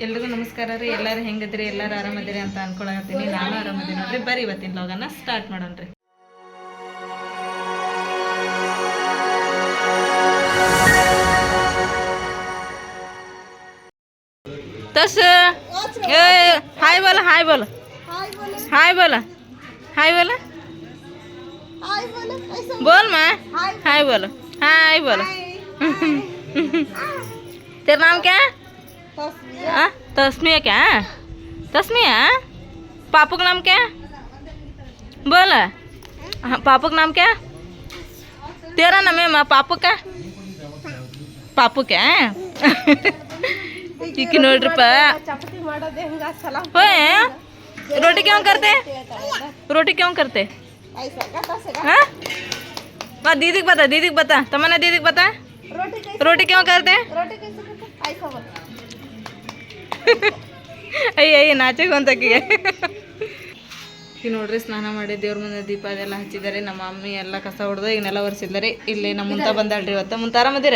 ಎಲ್ರಿಗೂ ನಮಸ್ಕಾರ ರೀ ಎಲ್ಲರೂ ಹೆಂಗದ್ರಿ ಎಲ್ಲರೂ ಆರಾಮದಿರಿ ಅಂತ ಅನ್ಕೊಳಕತ್ತೀನಿ ನಾನು ಆರಾಮದೀನಿ ನೋಡ್ರಿ ಬರ್ರಿ ಇವತ್ತಿನ ಲಾಗನ್ನ ಸ್ಟಾರ್ಟ್ ಮಾಡೋಣ್ರಿ तस हाय बोला हाय बोला हाय बोला हाय बोला बोल माँ हाय बोलो हाय बोलो तेरा नाम क्या है हाँ तस्मिया क्या तस्मिया पापू का नाम क्या है बोल हाँ पापू का नाम क्या है? तेरा नाम है माँ पापू का पापू क्या है ಈಗ ನೋಡ್ರಪ್ಪ ಚಪಾತಿ ಮಾಡೋದು ಹೆಂಗ ಸಲ ओए रोटी क्यों करते रोटी क्यों करते हाँ बा दीदी को बता दीदी को बता तमन्ना दीदी को बता रोटी कैसे रोटी क्यों करते रोटी ಅಯ್ಯ ಅಯ್ಯ ನಾಚೆಗೆ ಅಂತಕಿಗೆ ಈಗ ನೋಡ್ರಿ ಸ್ನಾನ ಮಾಡಿ ದೇವ್ರ ಮುಂದೆ ದೀಪ ಅದೆಲ್ಲ ಹಚ್ಚಿದ್ದಾರೆ. ನಮ್ಮ ಮಮ್ಮಿ ಎಲ್ಲ ಕಸ ಹೊಡೆದು ಈಗ ನೆಲ ಒರೆಸಿದ್ದಾರೆ. ಇಲ್ಲಿ ನಮ್ಮ ಮುಂತ ಬಂದಾಳ್ರಿ ಇವತ್ತು. ಮುಂತ ಆರಾಮದಿರ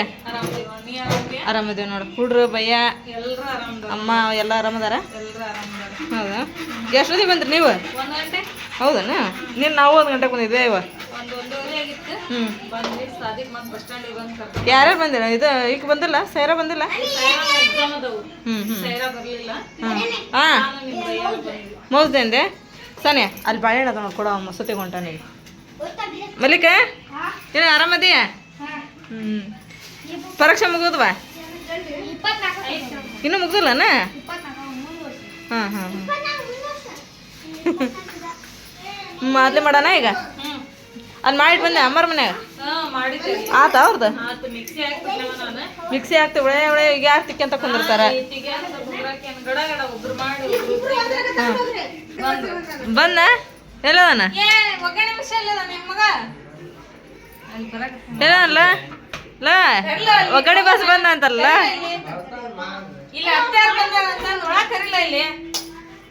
ಆರಾಮದೇವ್ ನೋಡು ಹುಡ್ರು, ಭಯ್ಯ, ಅಮ್ಮ ಎಲ್ಲ ಆರಾಮದಾರ? ಹೌದಾ? ಎಷ್ಟೊತ್ತಿಗೆ ಬಂದ್ರಿ ನೀವು? ಹೌದನ? ನೀನು ನಾವು ಒಂದು ಗಂಟೆಗೆ ಬಂದಿದ್ದೆ ಇವ? ಯಾರ್ಯಾರು ಬಂದಿಲ್ಲ? ಇದು ಈಗ ಬಂದಿಲ್ಲ? ಸೈರ ಬಂದಿಲ್ಲ? ಹ್ಞೂ ಹ್ಞೂ ಹಾಂ ಮೌಸ್ದಂದೆ ಸನೆ ಅಲ್ಲಿ ಬಾಳೆಹಣ್ಣು ಅದ ನೋಡ್ಕೊಡ ಕೊಡೋ ಮಸೂತಿಗೆ ಹೊಂಟಾನೆ ಈಗ ಮಲ್ಲಿಕ ಏನು ಆರಾಮದೀಯ ಹ್ಞೂ ಪರೀಕ್ಷೆ ಮುಗಿದ್ವಾ ಇನ್ನೂ ಮುಗ್ದಿಲ್ಲನ? ಹಾಂ ಹಾಂ ಹಾಂ ಮೊದಲೇ ಮಾಡೋಣ ಈಗ? ಅಲ್ಲಿ ಮಾಡಿ ಬಂದೆ ಅಮ್ಮರ ಮನ್ಯಾಗ ಆತ ಅವ್ರದ್ದು ಮಿಕ್ಸಿ ಹಾಕ್ತಿ ಒಳ್ಳೆ ಒಳ್ಳೆ ಈಗ ಯಾರು ತಿಕ್ಕಂತ ಕುಂದಿರ್ತಾರ? ಬಂದ? ಎಲ್ಲದನ? ಲ ಒಗ್ಗಡೆ ಬಸ್ ಬಂದ. ಅಂತಲ್ಲ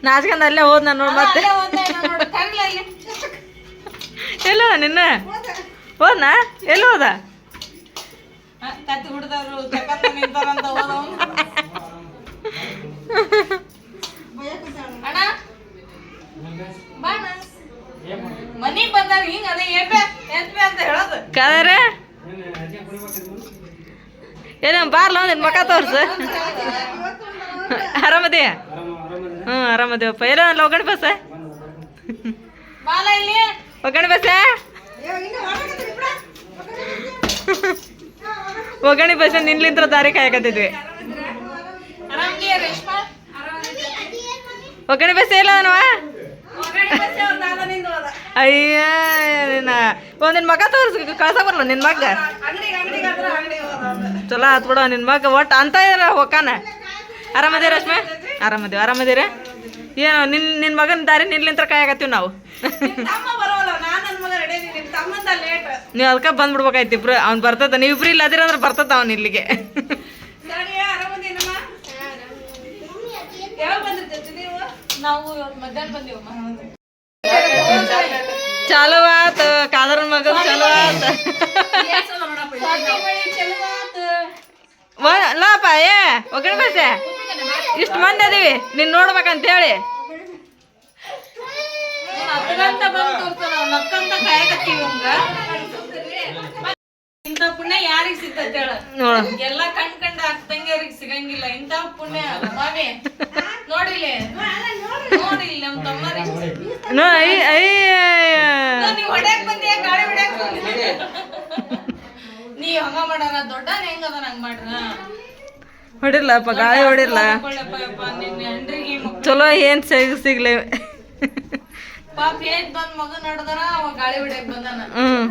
ನಾಚ್ಕೊಂಡ್ ಅಲ್ಲೇ ಹೋದ್ ನಾನು ನೋಡಿ ಮತ್ತೆ. ಎಲ್ಲ ನಿನ್ನ? ಹೋದ್ನಾ? ಎಲ್ಲಿ ಹೋದ ಕಾದಾರ? ಏನ ಬಾರ್ಲ ನಿನ್ ಮಕ ತೋರ್ಸು. ಆರಾಮದಿಯ ಹ್ಞೂ ಆರಾಮದೇವಪ್ಪ ಎಲ್ಲ ಲೋಗಣ ಬಸ್. ಬಾಲ ಇಲ್ಲಿ? ಒಗ್ಗಡೆ ಬಸ ಒಗ್ಗಣೆ ಬಸ ನಿನ್ಲಿಂತ್ರ ದಾರಿ ಕಾಯಕತ್ತಿದ್ವಿ. ಒಗ್ಗಣೆ ಬಸ್ ಇಲ್ಲ ಹೋದ. ಅಯ್ಯ, ನಿನ್ನ. ನಿನ್ ಮಗ ತೋರ್ಸ್, ಕಳ್ಸ ಬರಲ್ಲ ನಿನ್ ಮಗ. ಚಲೋ ಆತ್ ಬಿಡ, ನಿನ್ ಮಗ ಒಟ್ಟು ಅಂತ ಇರ ಹೊಕ್ಕಾನ. ಆರಾಮದೇ ರಶ್ಮಿ? ಆರಾಮದೇವ ಆರಾಮದಿರ ಏನು ನಿನ್ ನಿನ್ ಮಗನ ದಾರಿ ನಿನ್ಲಿಂತ್ರ ಕಾಯಕತ್ತೀವಿ ನಾವು? ನೀವು ಅದಕ್ಕೆ ಬಂದ್ಬಿಡ್ಬೇಕಾಯ್ತು ಇಬ್ರು. ಅವ್ನು ಬರ್ತದ ನೀವು ಇಬ್ರು ಇಲ್ಲ ಅದಿರ ಅಂದ್ರೆ ಬರ್ತದ ಅವ್ನು ಇಲ್ಲಿಗೆ. ಚಾಲು ಆತ ಕಾದರ ಮಗನ್ ಚಲೋ ಆತ ಲಪ್ಪ ಏ ಒಗ್ಗಣ ಬಸ್ಸೆ ಇಷ್ಟು ಮಂದಿ ಅದೀವಿ. ನೀನ್ ನೋಡ್ಬೇಕಂತ ಹೇಳಿ ಬಂದು ಇಂಥ ಪುಣ್ಯ ಯಾರಿಗ್ ಸಿಗ್ತೈತೆ ಹೇಳ? ನೋಡ. ಎಲ್ಲ ಕಣ್ ಕಂಡ ಅಕ್ಕಂಗಿಯರಿಗೆ ಸಿಗಂಗಿಲ್ಲ. ಇಂಥ ಪುಣ್ಯ ನೋಡಿಲ್ಲ ನಮ್ ತಮ್ಮರಿ ನೋ ಐ ಐ ನೀವ್ ಹೊಡ್ಯಾಕ್ ಬಂದಿಯ? ಗಾಳಿ ಹೊಡ್ಯಾಕ್ ಬಂದಿಯ? ನೀವ್ ಹಂಗ ಮಾಡಾರ? ದೊಡ್ಡ ಹೆಂಗದ ನಂಗ್ ಹಂಗ ಮಾಡ್ರ? ಹೊಡಿರ್ಲಪ್ಪ ಗಾಳಿ ಹೊಡಿರ್ಲ? ಕೊಳ್ಳಪ್ಪ ನಿನ್ನ ಹೆಂಡ್ರಿಗೆ ಚಲೋ ಏನ್ ಸಿಗ್ ಸಿಗ್ಲಿ? ಪಾಪ ಏನ್ ಬಂದ್ ಮಗ ನಡ್ದಾರ ಅವ ಗಾಳಿ ಹೊಡ್ಯಾಕ್ ಬಂದಾನ. ಹ್ಮ್.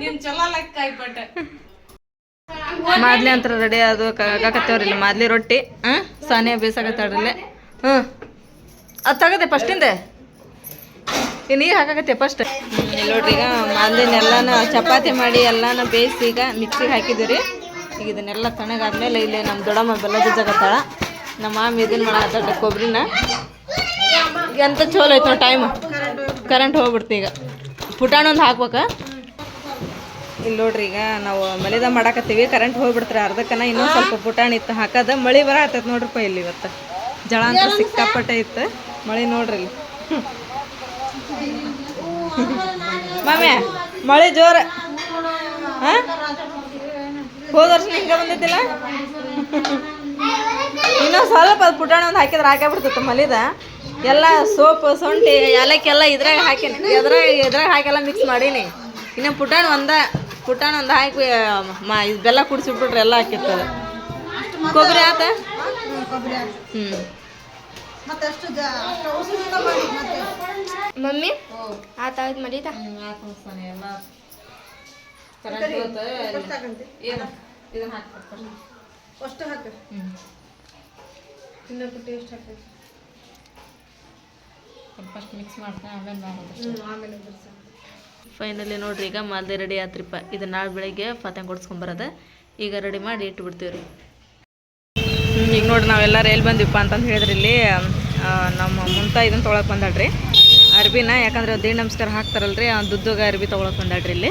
ನೀನ್ ಚಲೋ ಲೆಕ್ಕ ಕಾಯ್ಪಟ್ಟೆ ಮಾದ್ಲಿ ಅಂತ ರೆಡಿ ಅದು ಕಾಕತ್ತವ್ರಿಲ್ಲ ಮಾದ್ಲಿ ರೊಟ್ಟಿ. ಹಾಂ ಸಾನೆ ಬೇಸಾಕತ್ತಾಳ್ರಿಲ್ಲ ಹ್ಮ್. ಅದು ತಗದೆ ಫಸ್ಟಿಂದ ನೀರು ಹಾಕಾಕತ್ತೆ ಫಸ್ಟ್ ನೋಡ್ರಿ, ಈಗ ಮಾದ್ಲಿನೆಲ್ಲಾನ ಚಪಾತಿ ಮಾಡಿ ಎಲ್ಲಾನ ಬೇಯಿಸಿ ಈಗ ಮಿಕ್ಸಿಗೆ ಹಾಕಿದ್ವಿ ರೀ. ಈಗ ಇದನ್ನೆಲ್ಲ ತಣ್ಣಗಾದ್ಮೇಲೆ ಇಲ್ಲಿ ನಮ್ಮ ದೊಡ್ಡಮ್ಮ ಬೆಲ್ಲ ಜಗತ್ತಾಳ ನಮ್ಮ ಮಾಮಿ ಇದನ್ನ ಮಾಡಾತ ಕೊಬ್ಬರಿನ ಎಂತ ಚಲೋ ಐತೆ ನೋಡಿ ಟೈಮ್ ಕರೆಂಟ್ ಹೋಗ್ಬಿಡ್ತು ಈಗ. ಪುಟಾಣ ಒಂದು ಹಾಕ್ಬೇಕು. ಇಲ್ಲಿ ನೋಡ್ರಿ, ಈಗ ನಾವು ಮಳೆದ ಮಾಡಾಕತ್ತೀವಿ ಕರೆಂಟ್ ಹೋಗ್ಬಿಡ್ತಾರೆ ಅರ್ಧಕ್ಕನ. ಇನ್ನೊಂದು ಸ್ವಲ್ಪ ಪುಟಾಣಿ ಇತ್ತು ಹಾಕದ. ಮಳೆ ಬರ ಆತೈತೆ ನೋಡ್ರಿಪ್ಪ ಇಲ್ಲಿ ಇವತ್ತು. ಜಳ ಅಂತ ಸಿಕ್ಕಾಪಟ್ಟೆ ಇತ್ತು. ಮಳೆ ನೋಡ್ರಿ ಇಲ್ಲಿ. ಮಾಮ್ಯ ಮಳೆ ಜೋರ. ಹಾಂ? ಹೋದ ವರ್ಷ ಹಿಂಗ ಬಂದಿದ್ದಿಲ್ಲ? ಇನ್ನೊಂದು ಸ್ವಲ್ಪ ಅದು ಪುಟಾಣಿ ಒಂದು ಹಾಕಿದ್ರೆ ಹಾಕೇ ಬಿಡ್ತಿತ್ತು ಮಲಿದ ಎಲ್ಲ ಸೋಪ್ ಸೊಂಟಿ ಏಲಕ್ಕೆಲ್ಲ ಇದ್ರಾಗ ಹಾಕಿನಿ. ಎದ್ರಾಗ ಇದ್ರಾಗ ಹಾಕೆಲ್ಲ ಮಿಕ್ಸ್ ಮಾಡೀನಿ. ಇನ್ನು ಪುಟಾಣಿ ಒಂದ, ಪುಟಾಣಿ ಒಂದು ಹಾಕಿ, ಮಾ, ಇದು ಬೆಲ್ಲ ಕುಡಿಸಿಬಿಟ್ರೆ ಎಲ್ಲ ಹಾಕಿತ್ತು ಅದು ಕೊಬ್ಬರಿ ಆತ? ಹ್ಞೂ ಮಮ್ಮಿ? ಆತಾಯ್ತು ಮರೀತಾ ಫಸ್ಟ್ ಮಿಕ್ಸ್ ಮಾಡ್ತೀನಿ ಆಮೇಲೆ ಮಾಡೋದು ಫೈನಲಿ ನೋಡ್ರಿ ಈಗ ಮಾಲ್ದೆ ರೆಡಿ ಆತ್ರಿಪ್ಪ. ಇದು ನಾಳೆ ಬೆಳಿಗ್ಗೆ ಫಾತ್ಯಾಂಗ್ ಕೊಡ್ಸ್ಕೊಂಬರೋದು. ಈಗ ರೆಡಿ ಮಾಡಿ ಇಟ್ಟು ಬಿಡ್ತೀವ್ರಿ ರೀ ಈಗ ನೋಡಿ ನಾವೆಲ್ಲ ರೈಲ್ ಬಂದಿವಪ್ಪ ಅಂತಂದು ಹೇಳಿದ್ರಿ ಇಲ್ಲಿ ನಮ್ಮ ಮುಂತ ಇದನ್ನು ತೊಗೊಳಕ್ಕೆ ಬಂದಾಡ್ರಿ ಅರ್ಬಿನ ಯಾಕಂದ್ರೆ ದೇ ನಮಸ್ಕಾರ ಹಾಕ್ತಾರಲ್ರಿ ಅವ್ನು ದುದ್ದುಗ ಅರ್ಬಿ ತೊಗೊಳಕ್ಕೆ ಬಂದಾಡ್ರಿ ಇಲ್ಲಿ.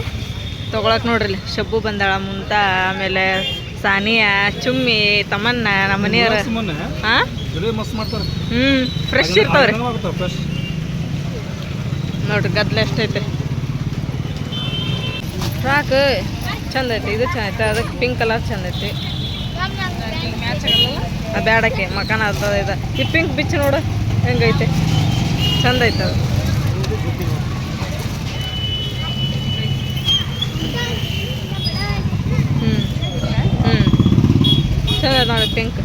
ತೊಗೊಳಕ್ಕೆ ನೋಡ್ರಿ ಇಲ್ಲಿ ಶಬ್ಬು ಬಂದಾಳ ಮುಂತ ಆಮೇಲೆ ಸಾನಿಯಾ ಚುಮ್ಮಿ ತಮ್ಮನ್ನ ನಮ್ಮ ಮನೆಯವ್ರ. ಹಾಂ ಹ್ಞೂ ಫ್ರೆಶ್ ಇರ್ತಾವ್ರಿ. ನೋಡ್ರಿ ಗದ್ಲ ಎಷ್ಟೈತೆ. ಫ್ರಾಕ್ ಚಂದ ಐತಿ ಇದು ಚಂದ ಐತೆ ಅದಕ್ಕೆ ಪಿಂಕ್ ಕಲರ್ ಚಂದ ಐತಿ. ಬ್ಯಾಡಕ್ಕೆ ಮಕಾನ ಅದ ಇದು. ಈ ಪಿಂಕ್ ಬಿಚ್ಚು ನೋಡು ಹೆಂಗೈತೆ. ಚಂದ ಐತೆ ಅದು ಹ್ಞೂ ಹ್ಞೂ ಚಂದ ಐತೆ ನೋಡಿ ಪಿಂಕ್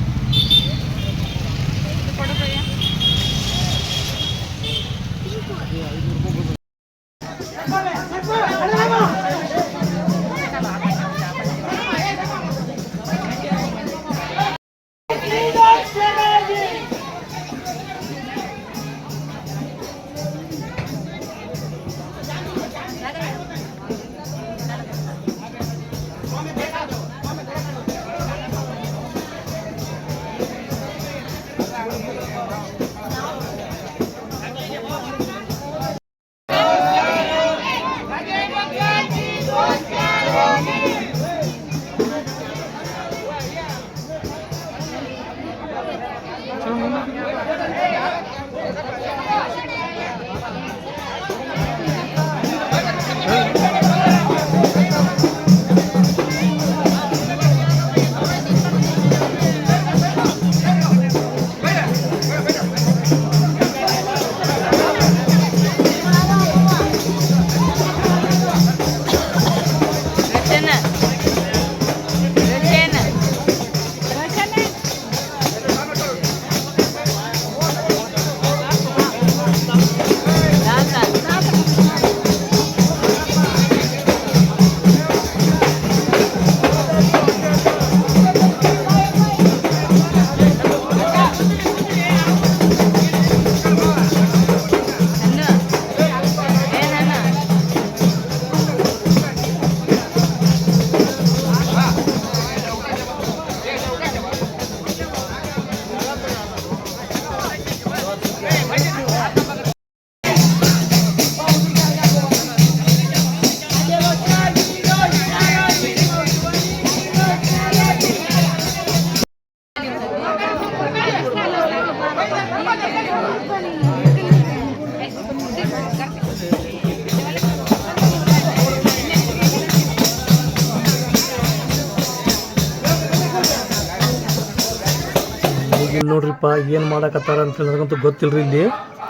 ನೋಡ್ರಿಪ್ಪ ಏನು ಮಾಡಕತ್ತಾರ ಅಂತ ನನಗಂತೂ ಗೊತ್ತಿಲ್ರಿ ಇಲ್ಲಿ.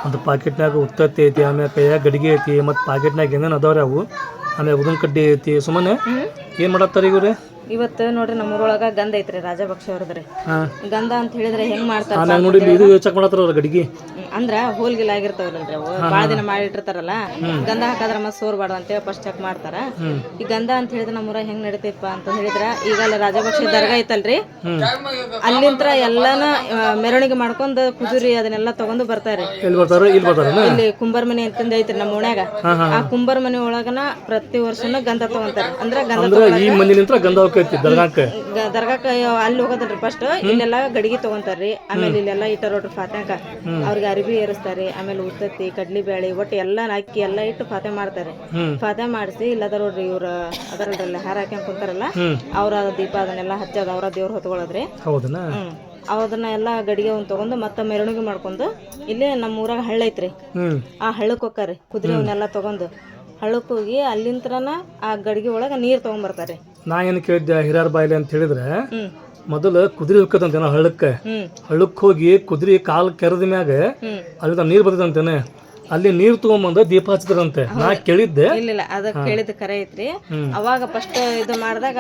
ಒಂದು ಪಾಕೆಟ್ನಾಗ ಉತ್ತತ್ತಿ ಐತಿ ಆಮೇಲೆ ಕೈಯಾಗ ಗಡಿಗೆ ಐತಿ ಮತ್ತು ಪಾಕೆಟ್ನಾಗ ಏನೇನು ಅದಾವ್ರಿ ಅವು? ಆಮೇಲೆ ಉದನ್ ಕಡ್ಡಿ ಐತಿ. ಸುಮ್ಮನೆ ಏನು ಮಾಡತ್ತಾರ ಇವ್ರಿ? ಇವತ್ತು ನೋಡ್ರಿ ನಮ್ಮೂರೊಳಗ ಗಂಧ ಐತ್ರಿ ರಾಜಭಕ್ಷ ಅವ್ರದ್ರಿ. ಗಂಧ ಅಂತ ಹೇಳಿದ್ರೆ ಹೆಂಗ್ ಮಾಡ್ತಾರ ನೋಡಿ ಇದು ಚೆಕ್ ಮಾಡತ್ತಾರ ಅವ್ರ ಗಡಿಗೆ. ಅಂದ್ರ ಹೋಲ್ಗಿಲ್ ಆಗಿರ್ತಾವಲ್ರಿ ಅವು. ಬಾಳ ದಿನ ಮಾಡಿಟ್ಟಿರ್ತಾರಲ್ಲ ಗಂಧ ಹಾಕಾದ್ರ ಮತ್ತೆ ಸೋರ್ಬಾರ್ದು ಅಂತೇಳಿ ಫಸ್ಟ್ ಚೆಕ್ ಮಾಡ್ತಾರ. ಈ ಗಂಧ ಅಂತ ಹೇಳಿದ್ರೆ ನಮ್ಮೂರ ಹೆಂಗ್ ನಡಿತೈತಪ್ಪ ಅಂತ ಹೇಳಿದ್ರ ಈಗ ಅಲ್ಲಿ ರಾಜಭಕ್ಷ ದರ್ಗಾ ಐತಲ್ರಿ. ಅಲ್ಲಿಂತ್ರ ಎಲ್ಲಾನ ಮೆರವಣಿಗೆ ಮಾಡ್ಕೊಂಡ್ ಕುದುರಿ ಅದನ್ನೆಲ್ಲ ತಗೊಂಡು ಬರ್ತಾರೆ. ಎಲ್ಲಿ ಬರ್ತಾರ? ಇಲ್ಲಿ ಬರ್ತಾರ ಇಲ್ಲಿ ಕುಂಬಾರ ಮನೆ ಅಂತಂದ ಐತ್ರಿ ನಮ್ಮ ಓಣ್ಯಾಗ ಆ ಕುಂಬಾರ ಮನೆ ಒಳಗನ ಪ್ರತಿ ವರ್ಷನೂ ಗಂಧ ತಗೊಂತಾರ. ಅಂದ್ರ ಗಂಧ ಅಂದ್ರೆ ಈ ಮಂದಿನಿಂತ್ರ ಗಂಧ ದರ್ಗಾಕ್ಕೆ? ದರ್ಗಾಕ್ಕ ಅಲ್ಲಿ ಹೋಗೋದ್ರಿ ಫಸ್ಟ್ ಇಲ್ಲೆಲ್ಲ ಗಡಿಗೆ ತಗೊಂತಾರ್ರಿ. ಆಮೇಲೆ ಇಲ್ಲೆಲ್ಲ ಇಟ್ಟಾರ ನೋಡ್ರಿ ಫಾತ್ಯಾಕ ಅವ್ರಿಗೆ ಅರಿವಿ ನೀರು ಏರಿಸ್ತಾರೆ ಆಮೇಲೆ ಉತ್ತತ್ತಿ ಕಡ್ಲಿಬೇಳೆ ಒಟ್ಟು ಎಲ್ಲ ಅಕ್ಕಿ ಎಲ್ಲ ಇಟ್ಟು ಫಾತೆ ಮಾಡ್ತಾರೆ. ಫಾತೆ ಮಾಡಿಸಿ ಇಲ್ಲದ ನೋಡ್ರಿ ಇವ್ರ ಅದರಲ್ಲ ಹಾರ ಹಾಕ್ಯಂಡ್ ಕುಂತಾರಲ್ಲ ಅವ್ರ ದೀಪ ಅದನ್ನೆಲ್ಲ ಹಚ್ಚೋದು ಅವರ ದೇವ್ರ ಹೊತ್ಕೊಳ್ಳೋದ್ರಿ ಹೌದನಾ? ಅದನ್ನ ಎಲ್ಲ ಗಡಿಗೆ ಒಂದ್ ತಗೊಂಡು ಮತ್ತೆ ಮೆರವಣಿಗೆ ಮಾಡ್ಕೊಂಡು ಇಲ್ಲೇ ನಮ್ಮ ಊರಾಗ ಹಳ್ಳ ಐತ್ರಿ. ಆ ಹಳ್ಳಕ್ ಹೋಕ್ಕಾರಿ ಕುದುರೆ ಅವನ್ನೆಲ್ಲ ತಗೊಂಡು. ಹಳ್ಳಕ್ ಹೋಗಿ ಅಲ್ಲಿಂತ್ರನ ಆ ಗಡಿಗೆ ಒಳಗ ನೀರ್ ತಗೊಂಡ್ ಬರ್ತಾರೆ. ನಾ ಏನ್ ಕೇಳಿದ್ದೆ ಹಿರಿಯರ್ ಬಾಯಿಲಿ ಅಂತ ಹೇಳಿದ್ರೆ ಮೊದಲು ಕುದುರೆ ಹೋಗ್ತದಂತೇನ ಹಳ್ಳಕ್ಕೆ. ಹಳ್ಳಕ್ಕೆ ಹೋಗಿ ಕುದುರೆ ಕಾಲು ಕೆರೆದ ಮ್ಯಾಗ ಅಲ್ಲಿ ನೀರು ಬರ್ತದಂತೇನೆ. ಅಲ್ಲಿ ನೀರು ತಗೊಂಬಂದ ದೀಪ ಹಚ್ಚಿದ್ರಂತೆ. ನಾ ಕೇಳಿದ್ದೆ. ಇಲ್ಲ ಅದ ಕೇಳಿದ ಕರೆ ಐತ್ರಿ. ಅವಾಗ ಫಸ್ಟ್ ಇದು ಮಾಡಿದಾಗ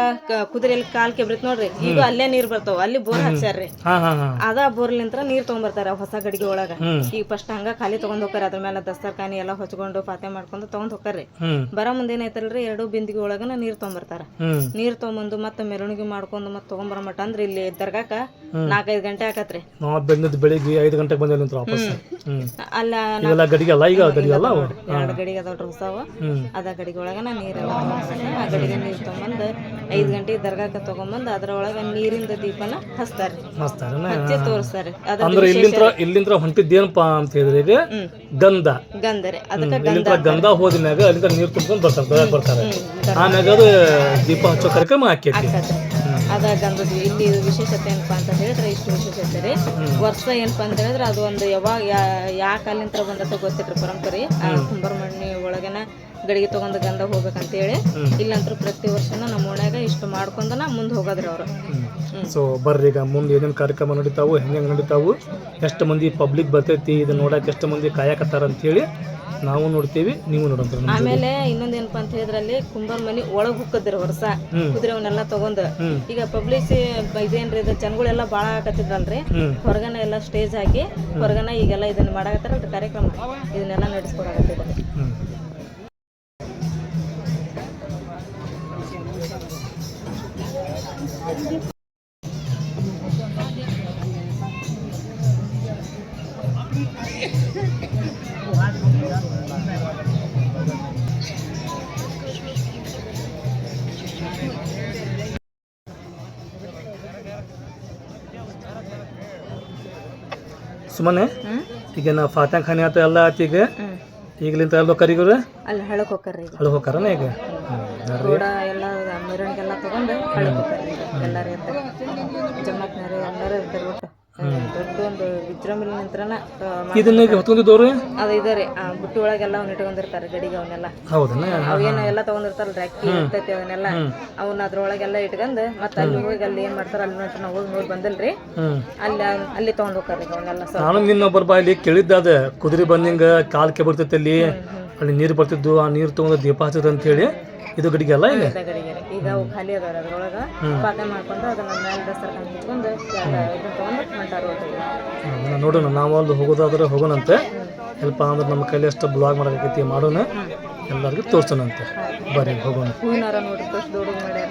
ಕುದುರೆಯಲ್ಲಿ ಕಾಲ್ ಕೆಬ್ರಿತ್ ನೋಡ್ರಿ. ಈಗ ಅಲ್ಲೇ ನೀರ್ ಬರ್ತಾವ ಅಲ್ಲಿ ಬೋರ್ ಹಚ್ಚಾರ್ರಿ ಅದ ಬೋರ್ಲಿಂತ್ರ ನೀರ್ ತಗೊಂಡ್ಬರ್ತಾರ ಹೊಸ ಗಡಿಗೆ ಒಳಗ. ಈಗ ಫಸ್ಟ್ ಹಂಗ ಖಾಲಿ ತಗೊಂಡ್ ಹೋಗ್ತಾರ ಅದ್ರ ಮೇಲೆ ದಸ್ತರ್ಖಾನಿ ಎಲ್ಲಾ ಹೊಚ್ಕೊಂಡು ಪಾತೆ ಮಾಡ್ಕೊಂಡು ತಗೊಂಡ್ ಹೋಗ್ತಾರ್ರಿ. ಬರ ಮುಂದೇನೈತಲ್ರಿ ಎರಡು ಬಿಂದಿಗೆ ಒಳಗನ ನೀರ್ ತಗೊಂಬರ್ತಾರ ಹ್ಮ್. ನೀರ್ ತಗೊಂಬಂದು ಮತ್ತೆ ಮೆರವಣಿಗೆ ಮಾಡ್ಕೊಂಡು ಮತ್ತೆ ತಗೊಂಬರ ಮಟ್ಟ ಅಂದ್ರ ಇಲ್ಲಿ ದರ್ಗಾಕ ನಾಲ್ಕೈದು ಗಂಟೆ ಆಕತ್ರಿ. ನಾವ್ ಬೆಳಿಗ್ಗೆ ಐದು ಗಂಟೆಗೆ ವಾಪಸ್. ಅಲ್ಲ ಗಡಿಗೆ ಅಲ್ಲ ಈಗ ಗಡಿಗಲ್ಲ ಅವು? ಎರಡು ಗಡಿಗೆ ಅದಾವ್ರಿ ಹೊಸಾವ ಅದ ಗಡಿಗೆ ಒಳಗನ ನೀರೆಲ್ಲ ತಗೊಂಬಂದು ಆ ಗಡಿಗೆ ನೀರು ತೊಗೊಂಬಂದು ಐದು ಗಂಟೆ ದರ್ಗಾಕ ತಗೊಂಬಂದು ಅದ್ರೊಳಗ ನೀರಿಂದ ದೀಪನ ಹಸ್ತಾರೆ ಮಸ್ತಾರನ ಹಚ್ಚಿ ತೋರಿಸ್ತಾರೆ ಅದ್ರ ಅಂದ್ರೆ ಇಲ್ಲಿಂತ್ರ ಇಲ್ಲಿಂತ್ರ ಹೊಂಟಿದ್ದೇನಪ್ಪ ಅಂತ ಹೇಳಿದ್ರೆ ಹ್ಮ್. ಗಂಧ. ಅದಕ್ಕೆ ಗಂಧ ಇಲ್ಲಿಂತ್ರ ಗಂಧ ಹೋದಿನಾಗ ಅಲ್ಲಿಂದ ನೀರು ತುಂಬ್ಕೊಂಡು ಬರ್ತಾರೆ ಬೆಳಗ್ಗೆ ಬರ್ತಾರೆ. ಆಮ್ಯಾಗ ಅದು ದೀಪ ಹಚ್ಚೋ ಕಾರ್ಯಕ್ರಮ ಹಾಕೈತಿ ಅದ ಗಂಧದ ಇಲ್ಲಿ ವಿಶೇಷತೆ ಏನಪ್ಪ ಅಂತ ಹೇಳಿದ್ರೆ ಇಷ್ಟು ವಿಶೇಷತೆ ರೀ. ವರ್ಷ ಏನಪ್ಪ ಅಂತ ಹೇಳಿದ್ರೆ ಅದು ಒಂದು ಯಾವಾಗ ಯಾ- ಅಲ್ಲಿಂದ ಕಾಲಿಂತ್ರ ಬಂದತ್ತ ಗೊತ್ತಿಟ್ರಿ ಪರಂಪರೆ. ಆ ಒಳಗೇನ ಒಳಗನ ಗಡಿಗೆ ತಗೊಂಡು ಗಂಧ ಹೋಗ್ಬೇಕಂತೇಳಿ ಇಲ್ಲಂತ್ರ ಪ್ರತಿ ವರ್ಷನ ನಮ್ಮ ಓಣ್ಯಾಗ ಇಷ್ಟು ಮಾಡ್ಕೊಂಡನ ಮುಂದೆ ಹೋಗೋದ್ರಿ ಅವ್ರು. ಸೊ ಬರ್ರಿ ಈಗ ಮುಂದೆ ಏನೇನು ಕಾರ್ಯಕ್ರಮ ನಡೀತಾವು ಹೆಂಗೆ ನಡೀತಾವು ಎಷ್ಟು ಮಂದಿ ಪಬ್ಲಿಕ್ ಬರ್ತೈತಿ ಇದನ್ನ ನೋಡಕ್ಕೆ ಎಷ್ಟು ಮಂದಿ ಕಾಯಕತ್ತಾರ ಅಂತೇಳಿ ನಾವು ನೋಡ್ತೀವಿ ನೀವು ನೋಡಂತ ಆಮೇಲೆ ಇನ್ನೊಂದ್ ಏನಪ್ಪಾ ಅಂತ ಹೇಳಿದ್ರಲ್ಲಿ ಕುಂಬಾರ ಮನಿ ಒಳಗ್ ಹುಕ್ಕದ್ರಿ ವರ್ಷ. ಕುದುರೆ ಅವನ್ನೆಲ್ಲ ತಗೊಂಡ್. ಈಗ ಪಬ್ಲಿಕ್ ಇದೇನ್ರಿ ಇದು ಜನಗಳೆಲ್ಲ ಬಾಳ ಆಗತ್ತಿದ್ರಲ್ರಿ ಹ್ಮ್. ಹೊರಗನ ಎಲ್ಲ ಸ್ಟೇಜ್ ಹಾಕಿ ಹೊರಗನ ಈಗೆಲ್ಲ ಇದನ್ನ ಮಾಡಾಕತ್ತಾರಲ್ರಿ ಕಾರ್ಯಕ್ರಮ. ಇದನ್ನೆಲ್ಲ ನಡೆಸ್ಕೊಡಕತ್ತಿದ್ದಾರೆ ಸುಮ್ಮನೆ? ಈಗ ನಾ ಫಾತ್ಯಾ ಖಾನೆ ಆತ ಎಲ್ಲ ಆತ ಈಗ? ಈಗಲಿಂತ ಎಲ್ಲ ಕರಿಗರು ಅಲ್ಲಿ ಹಳಕ್ ಹೋಗ್ತಾರ್ರಿ ಈಗ. ಹೋಗಾರನ ಈಗ? ಎಲ್ಲ ಮೆರವಣಿಗೆ ಎಲ್ಲ ತಗೊಂಡು ಹಳಕ್ ಹೋಗ್ತಾರ್ರಿ ಈಗ. ಎಲ್ಲಾರು ಇರ್ತಾರೆ. ಎಲ್ಲಾರು ಒಂದು ವಿಜೃಂಭಣೆ ನಿಂತ್ರನ ಇದನ್ನ ಹೊತ್ಕೊಂಡಿದ್ದವ್ರು? ಅದು ಇದಾರೆ. ರೀ ಆ ಬುಟ್ಟಿ ಒಳಗೆಲ್ಲ ಅವ್ನ ಇಟ್ಕೊಂಡಿರ್ತಾರೆ ಗಡಿಗೆ ಅವನ್ನೆಲ್ಲ ಅವೇನು ಎಲ್ಲ ತಗೊಂಡಿರ್ತಾರಲ್ರಿ ಅಕ್ಕಿ ಇರ್ತೈತಿ ಅವನ್ನೆಲ್ಲ. ಅವನ್ನ ಅದ್ರೊಳಗೆಲ್ಲ ಇಟ್ಕೊಂಡು ಮತ್ತೆ ಅಲ್ಲಿ ಹೋಗಿ ಅಲ್ಲಿ ಏನ್ ಮಾಡ್ತಾರ ಅಲ್ಲಿ ನೋಡ್ರಿ ನಾವು ಹೋಗಿ ನೋಡಿ ಬಂದಲ್ರಿ. ಅಲ್ಲಿ ಅಲ್ಲಿ ತಗೊಂಡ್ ಹೋಗ್ತಾರ ಅವನ್ನೆಲ್ಲ ನಾನು ನಿನ್ನೊಬ್ಬರ ಬಾಯಲ್ಲಿ ಕೇಳಿದ್ದಾದ ಕುದುರೆ ಬಂದಿಂಗ ಕಾಲ್ಕೆ ಬರ್ತೈತಿ ಅಲ್ಲಿ. ಅಲ್ಲಿ ನೀರು ಬರ್ತಿದ್ದು ಆ ನೀರು ತಗೊಂಡು ದೀಪ ಹಚ್ಚದ ಅಂತ ಹೇಳಿ ಇದು ಗಡಿಗೆ ಅಲ್ಲ ಇಲ್ಲ. ಈಗ ಅವು ಖಾಲಿ ಅದಾರ ಅದ್ರೊಳಗ. ಪಾಕ ಮಾಡ್ಕೊಂಡು ಅದನ್ನ ಮೇಲೆ ದಸರ ಹಚ್ಕೊಂಡು ಇದನ್ನ ತಗೊಂಡು ಹೊಂಟಾರ ಅದನ್ನ ನೋಡೋಣ. ನಾವು ಅಲ್ಲಿ ಹೋಗೋದಾದ್ರೆ ಹೋಗೋಣಂತೆ. ಹೆಲ್ಪ ಅಂದ್ರೆ ನಮ್ಮ ಕೈಲಿ ಅಷ್ಟು ಬ್ಲಾಗ್ ಮಾಡಬೇಕೈತಿ ಮಾಡೋಣ. ಎಲ್ಲರಿಗೂ ತೋರ್ಸೋಣಂತೆ. ಬರ್ರಿ ಹೋಗೋಣ. ಹೂವಿನಾರ ತೋರ್ಸ್ ದೊಡ್ಡ ಮಾಡ್ಯಾರ.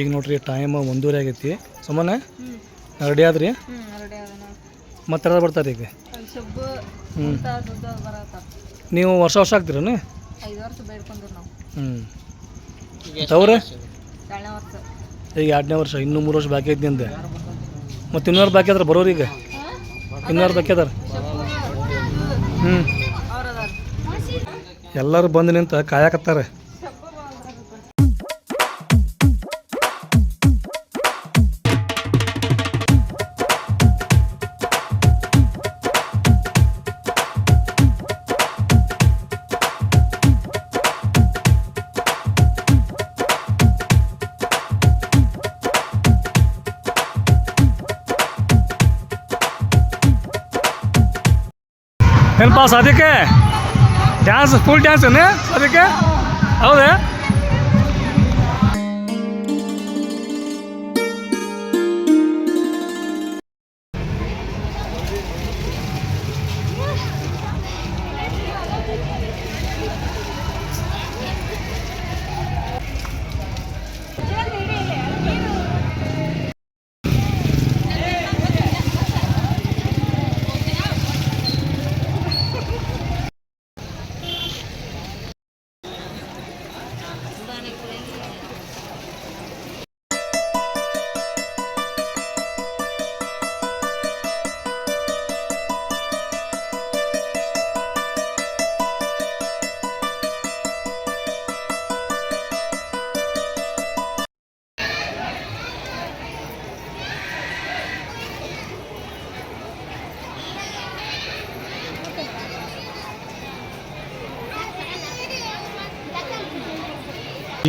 ಈಗ ನೋಡ್ರಿ ಟೈಮ್ ಒಂದೂವರೆ ಆಗೈತಿ. ಸುಮ್ಮನೆ ರೆಡಿ ಆದ್ರಿ? ಮತ್ತೆ ಯಾರು ಬರ್ತಾರೆ ಈಗ? ಹ್ಞೂ ನೀವು ವರ್ಷ ವರ್ಷ ಆಗ್ತೀರೇನು? ಹ್ಞೂ ಈಗ ಎರಡನೇ ವರ್ಷ, ಇನ್ನೂ ಮೂರು ವರ್ಷ ಬಾಕಿ ಐತಿ ಅಂದೆ ಮತ್ತು ಇನ್ನೂರು ಬಾಕಿ ಅದ್ರ ಬರೋರು ಈಗ? ಇನ್ನೂರು ಬಾಕಿ ಅದಾರ ಹ್ಞೂ ಎಲ್ಲರೂ ಬಂದು ನಿಂತ ಕಾಯಕತ್ತಾರೆ. ಏನಪ್ಪ ಅದಕ್ಕೆ ಡ್ಯಾನ್ಸ್ ಫುಲ್ ಡ್ಯಾನ್ಸ್ ಏನೇ ಅದಕ್ಕೆ ಹೌದಾ?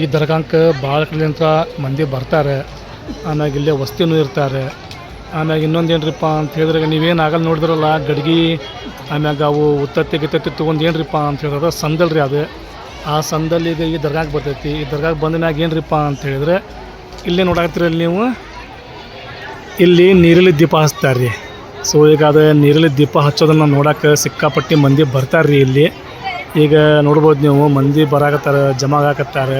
ಈ ದರ್ಗಾಂಕ ಭಾಳ ಕಡೆಯಿಂದ ಮಂದಿ ಬರ್ತಾರೆ. ಆಮ್ಯಾಗ ಇಲ್ಲೇ ವಸ್ತಿನೂ ಇರ್ತಾರೆ. ಆಮ್ಯಾಗ ಇನ್ನೊಂದು ಏನ್ರಿಪ್ಪ ಅಂತ ಹೇಳಿದ್ರೆ ನೀವೇನು ಆಗಲ್ಲ ನೋಡಿದ್ರಲ್ಲ, ಗಡ್ಗಿ ಆಮ್ಯಾಗ ಅವು ಉತ್ತತ್ತಿ ಗಿತ್ತತ್ತಿ ತೊಗೊಂಡು ಏನ್ರಿಪ್ಪ ಅಂತ ಹೇಳಿದ್ರೆ ಸಂದಲ್ ರೀ ಅದು. ಆ ಸಂದಲ್ಲಿ ಈಗ ಈ ದರ್ಗಾಕ್ಕೆ ಬರ್ತೈತಿ. ಈ ದರ್ಗಾಕ್ಕೆ ಬಂದ ಮ್ಯಾಗ ಏನ್ರಿಪ್ಪ ಅಂತ ಹೇಳಿದ್ರೆ ಇಲ್ಲಿ ನೋಡಾಕ್ತಿರಲ್ಲಿ ನೀವು? ಇಲ್ಲಿ ನೀರಲ್ಲಿ ದೀಪ ಹಚ್ತಾರೆ ರೀ. ಸೊ ಈಗ ಅದು ನೀರಲ್ಲಿ ದೀಪ ಹಚ್ಚೋದನ್ನು ನೋಡೋಕೆ ಸಿಕ್ಕಾಪಟ್ಟಿ ಮಂದಿ ಬರ್ತಾರೆ ರೀ ಇಲ್ಲಿ. ಈಗ ನೋಡ್ಬೋದು ನೀವು, ಮಂದಿ ಬರಾಕತ್ತಾರ ಜಮಾ ಆಗಕತ್ತಾರೆ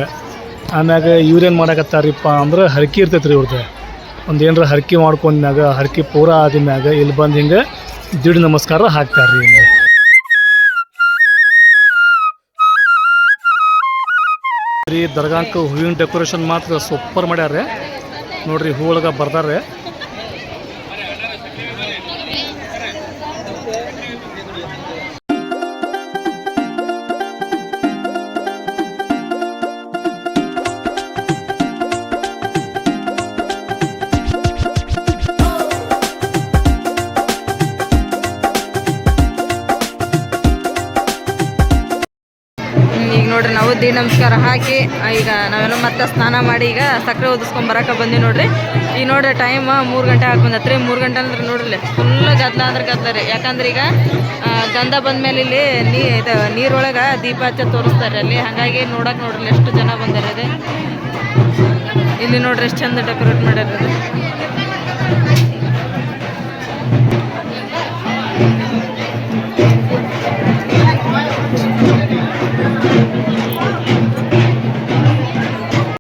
ಆಮ್ಯಾಗ ಇವ್ರೇನು ಮಾಡಕತ್ತಾರಿಪ್ಪ ಅಂದ್ರೆ ಹರಕೆ ಇರ್ತೈತೆ ರೀ ಇವ್ರದ್ದು ಒಂದು ಏನರ ಹರಕೆ ಮಾಡ್ಕೊಂಡ್ಮ್ಯಾಗ, ಹರಕೆ ಪೂರ ಆದ್ಮ್ಯಾಗ ಇಲ್ಲಿ ಬಂದು ಹಿಂಗೆ ದಿಡ್ ನಮಸ್ಕಾರ ಹಾಕ್ತಾರೆ ರೀ ಇಲ್ಲಿ. ರೀ ದರ್ಗಾಂಕ ಹೂವಿನ ಡೆಕೋರೇಷನ್ ಮಾತ್ರ ಸೂಪರ್ ಮಾಡ್ಯಾರ ನೋಡ್ರಿ ಹೂ ಒಳಗೆ ಬರ್ದಾರೆ ನೋಡ್ರಿ, ನಾವು ದಿ ನಮಸ್ಕಾರ ಹಾಕಿ ಈಗ ನಾವೆಲ್ಲ ಮತ್ತೆ ಸ್ನಾನ ಮಾಡಿ ಈಗ ಸಕ್ಕರೆ ಓದಿಸ್ಕೊಂಡ್ ಬರಕ ಬಂದಿ ನೋಡ್ರಿ. ಈಗ ನೋಡ್ರಿ ಟೈಮ್ ಮೂರು ಗಂಟೆ ಆಗ ಬಂದತ್ರಿ. ಮೂರು ಗಂಟೆ ಅಂದ್ರೆ ನೋಡ್ರಿ ಫುಲ್ ಗದ್ದಲ ಅಂದ್ರೆ ಗದ್ಲ ರೀ. ಯಾಕಂದ್ರೆ ಈಗ ಗಂಧ ಬಂದ್ಮೇಲೆ ಇಲ್ಲಿ ನೀ, ಇದು ನೀರೊಳಗೆ ದೀಪ ಹಚ್ಚ ತೋರಿಸ್ತಾರೆ ಅಲ್ಲಿ. ಹಾಗಾಗಿ ನೋಡಕ್ ನೋಡ್ರಿ, ಎಷ್ಟು ಜನ ಬಂದಾರೆ ಇಲ್ಲಿ ನೋಡ್ರಿ, ಎಷ್ಟು ಚಂದ ಡೆಕೋರೇಟ್ ಮಾಡ್ಯಾರ.